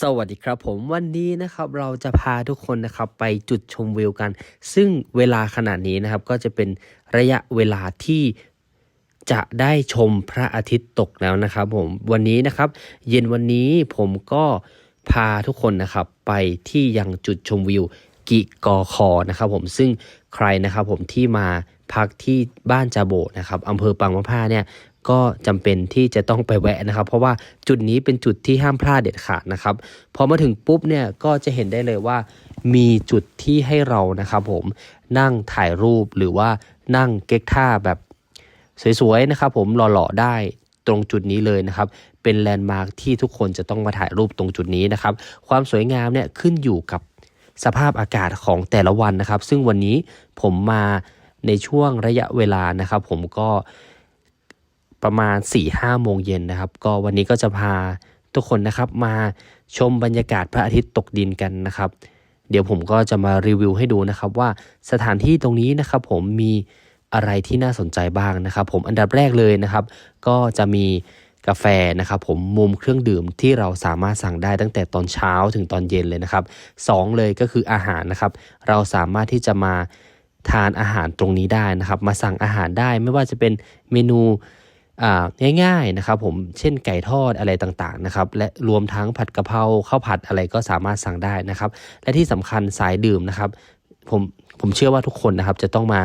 สวัสดีครับผมวันนี้นะครับเราจะพาทุกคนนะครับไปจุดชมวิวกัน ซึ่งเวลาขนาดนี้นะครับก็จะเป็นระยะเวลาที่จะได้ชมพระอาทิตย์ตกแล้วนะครับผมวันนี้นะครับ เย็นวันนี้ผมก็พาทุกคนนะครับไปที่ยังจุดชมวิวกิกอคอนะครับผมซึ่งใครนะครับผมที่มาพักที่บ้านจาโบนะครับอำเภอปังมะพร้าเนี่ย ก็จำเป็นที่จะต้องไปแวะนะครับ เพราะว่าจุดนี้เป็นจุดที่ห้ามพลาดเด็ดขาดนะครับพอมาถึงปุ๊บเนี่ยก็จะเห็นได้เลยว่า มีจุดที่ให้เรานะครับผมนั่งถ่ายรูปหรือว่านั่งเก๊กท่าแบบสวยๆนะครับผมหล่อๆได้ตรงจุดนี้เลยนะครับ เป็นแลนด์มาร์คที่ทุกคนจะต้องมาถ่ายรูปตรงจุดนี้นะครับ ความสวยงามเนี่ยขึ้นอยู่กับสภาพอากาศของแต่ละวันนะครับ ซึ่งวันนี้ผมมาในช่วงระยะเวลานะครับ ผมก็ ประมาณ4ี่ห้าโมงเย็นนะครับ ก็วันนี้ก็จะพาทุกคนนะครับมาชมบรรยากาศพระอาทิตย์ตกดินกันนะครับ เดี๋ยวผมก็จะมารีวิวให้ดูนะครับว่าสถานที่ตรงนี้นะครับ ผมมีอะไรที่น่าสนใจบ้างนะครับ ผมอันดับแรกเลยนะครับ ก็จะมีกาแฟนะครับ ผมมุมเครื่องดื่มที่เราสามารถสั่งได้ตั้งแต่ตอนเช้าถึงตอนเย็นเลยนะครับสองเลยก็คืออาหารนะครับ เราสามารถที่จะมาทานอาหารตรงนี้ได้นะครับ มาสั่งอาหารได้ไม่ว่าจะเป็นเมนู ง่ายๆนะครับผมเช่นไก่ทอดอะไรต่างๆนะครับและรวมทั้งผัดกะเพราข้าวผัดอะไรก็สามารถสั่งได้นะครับ และที่สำคัญสายดื่มนะครับผมผมเชื่อว่าทุกคนนะครับจะต้องมา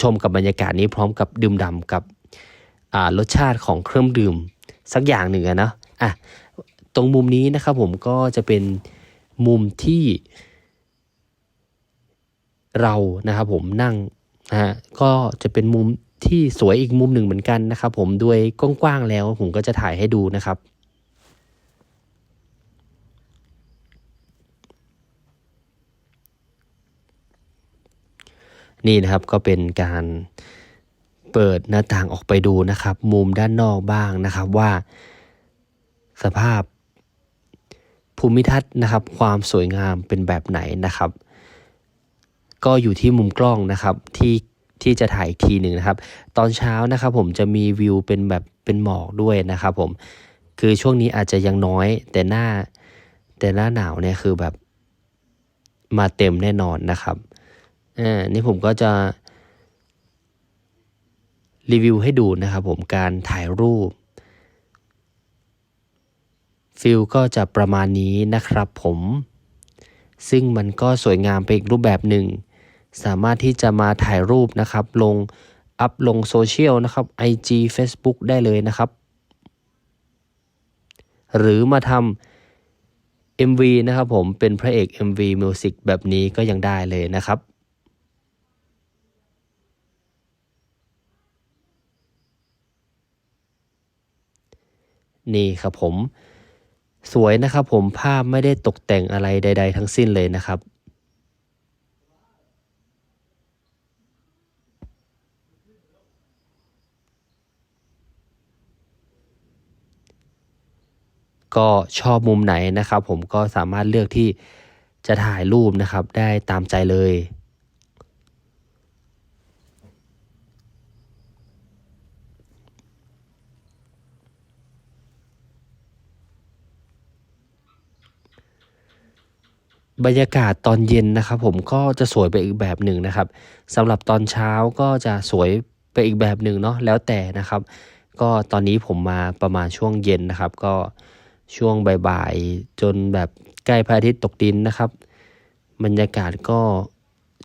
ชมกับบรรยากาศนี้พร้อมกับดื่มด่ากับรสชาติของเครื่องดื่มสักอย่างหนึ่งนะอะตรงมุมนี้นะครับผมก็จะเป็นมุมที่เรานะครับผมนั่งนะฮะก็จะเป็นมุม ที่สวยอีกมุมหนึ่งเหมือนกันนะครับ ผมด้วยกว้างๆแล้วผมก็จะถ่ายให้ดูนะครับนี่นะครับก็เป็นการเปิดหน้าต่างออกไปดูนะครับ มุมด้านนอกบ้างนะครับว่า สภาพภูมิทัศน์นะครับ ความสวยงามเป็นแบบไหนนะครับ ก็อยู่ที่มุมกล้องนะครับที่ ที่จะถ่ายอีกทีหนึ่งนะครับ ตอนเช้านะครับผมจะมีวิวเป็นแบบเป็นหมอกด้วยนะครับผมคือช่วงนี้อาจจะยังน้อย แต่หน้าแต่หน้าหนาวเนี่ยคือแบบมาเต็มแน่นอนนะครับอ่านี่ผมก็จะรีวิวให้ดูนะครับผมการถ่ายรูปฟิลก็จะประมาณนี้นะครับผม ซึ่งมันก็สวยงามไปอีกรูปแบบหนึ่ง สามารถที่จะมาถ่ายรูปนะครับ ลงอัพลงโซเชียลนะครับ IG Facebook ได้เลยนะครับ หรือมาทำ MV นะครับผมเป็นพระเอก MV Music แบบนี้ก็ยังได้เลยนะครับนี่ครับผม สวยนะครับผมภาพไม่ได้ตกแต่งอะไรใด ๆ ทั้งสิ้นเลยนะครับ ก็ชอบมุมไหนนะครับ ผมก็สามารถเลือกที่จะถ่ายรูปนะครับ ได้ตามใจเลย บรรยากาศตอนเย็นนะครับ ผมก็จะสวยไปอีกแบบหนึ่งนะครับสำหรับตอนเช้าก็จะสวยไปอีกแบบหนึ่งเนาะแล้วแต่นะครับ ก็ตอนนี้ผมมาประมาณช่วงเย็นนะครับ ก็ ช่วงบ่ายๆ จนแบบใกล้พระอาทิตย์ตกดินนะครับ บรรยากาศก็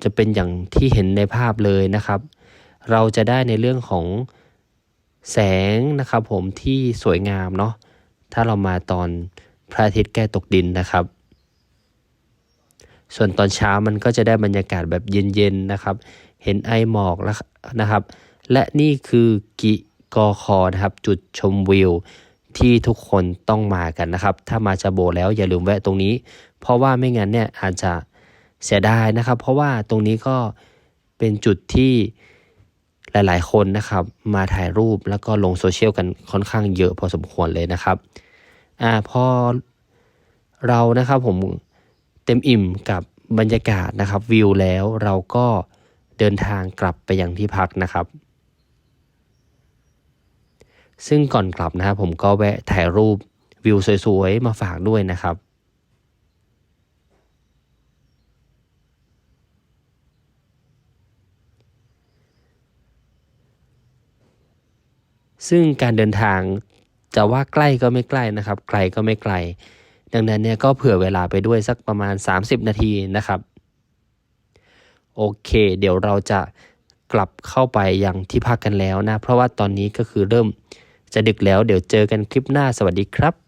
จะเป็นอย่างที่เห็นในภาพเลยนะครับ เราจะได้ในเรื่องของแสงนะครับ ผมที่สวยงามเนาะถ้าเรามาตอนพระอาทิตย์ใกล้ตกดินนะครับ ส่วนตอนเช้ามันก็จะได้บรรยากาศแบบเย็นๆนะครับ เห็นไอหมอกแล้วนะครับ และนี่คือกิกอคอนะครับ จุดชมวิว ที่ทุกคนต้องมากันนะครับ ถ้ามาจาโบแล้วอย่าลืมแวะตรงนี้ เพราะว่าไม่งั้นเนี่ยอาจจะเสียดายนะครับ เพราะว่าตรงนี้ก็เป็นจุดที่หลาย ๆ คนนะครับ มาถ่ายรูปแล้วก็ลงโซเชียลกันค่อนข้างเยอะพอสมควรเลยนะครับอ่าพอเรานะครับผมเต็มอิ่มกับบรรยากาศนะครับวิวแล้วเราก็เดินทางกลับไปยังที่พักนะครับ ซึ่งก่อนกลับนะครับผมก็แวะถ่ายรูปวิวสวยๆ มาฝากด้วยนะครับซึ่งการเดินทางจะว่าใกล้ก็ไม่ใกล้นะครับ ไกลก็ไม่ไกล ดังนั้นเนี่ยก็เผื่อเวลาไปด้วยสักประมาณ 30 นาทีนะครับ โอเค เดี๋ยวเราจะกลับเข้าไปยังที่พักกันแล้วนะ เพราะว่าตอนนี้ก็คือเริ่ม จะดึกแล้วเดี๋ยวเจอกันคลิปหน้าสวัสดีครับ